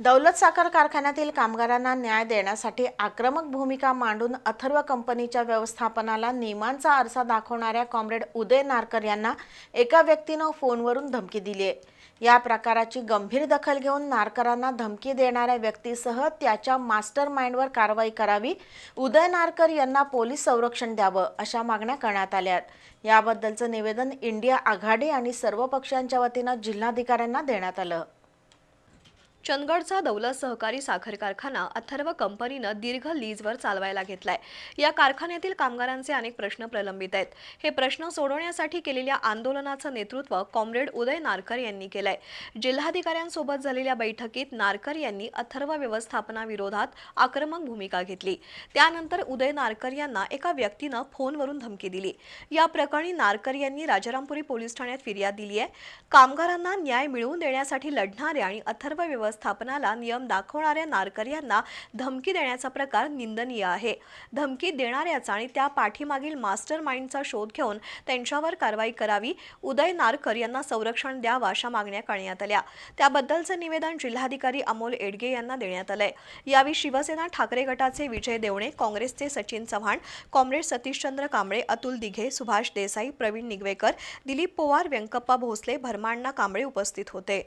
दौलत साखर कारखान्यातील कामगारांना न्याय देण्यासाठी आक्रमक भूमिका मांडून अथर्व कंपनीच्या व्यवस्थापनाला नियमांचा आरसा दाखवणाऱ्या कॉम्रेड उदय नारकर यांना एका व्यक्तीनं फोनवरून धमकी दिली आहे या प्रकाराची गंभीर दखल घेऊन नारकरांना धमकी देणाऱ्या व्यक्तीसह त्याच्या मास्टर माइंडवर कारवाई करावी उदय नारकर यांना पोलीस संरक्षण द्यावं अशा मागण्या करण्यात आल्या याबद्दलचं निवेदन इंडिया आघाडी आणि सर्व पक्षांच्या वतीनं जिल्हाधिकाऱ्यांना देण्यात आलं. चंदगडचा दौलत सहकारी साखर कारखाना अथर्व कंपनीनं दीर्घ लीजवर चालवायला घेतलाय. या कारखान्यातील कामगारांचे अनेक प्रश्न प्रलंबित आहेत. हे प्रश्न सोडवण्यासाठी केलेल्या आंदोलनाचं नेतृत्व कॉम्रेड उदय नारकर यांनी केलंय. जिल्हाधिकाऱ्यांसोबत झालेल्या बैठकीत नारकर यांनी अथर्व व्यवस्थापनाविरोधात आक्रमक भूमिका घेतली. त्यानंतर उदय नारकर यांना एका व्यक्तीनं फोनवरून धमकी दिली. या प्रकरणी नारकर यांनी राजारामपुरी पोलीस ठाण्यात फिर्याद दिली आहे कामगारांना न्याय मिळवून देण्यासाठी लढणाऱ्या आणि अथर्व व्यवस्थापनाला नियम दाखवणाऱ्या नारकर यांना धमकी देण्याचा प्रकार निंदनीय आहे. धमकी देणाऱ्याचा आणि त्या पाठीमागील मास्टर माइंडचा शोध घेऊन त्यांच्यावर कारवाई करावी उदय नारकर यांना संरक्षण द्यावं अशा मागण्या करण्यात आल्या. त्याबद्दलचं निवेदन जिल्हाधिकारी अमोल एडगे यांना देण्यात आलंय. यावेळी शिवसेना ठाकरे गटाचे विजय देवणे काँग्रेसचे सचिन चव्हाण कॉम्रेड सतीशचंद्र कांबळे अतुल दिघे सुभाष देसाई प्रवीण निगवेकर दिलीप पवार व्यंकप्पा भोसले भरमाण्णा कांबळे उपस्थित होते.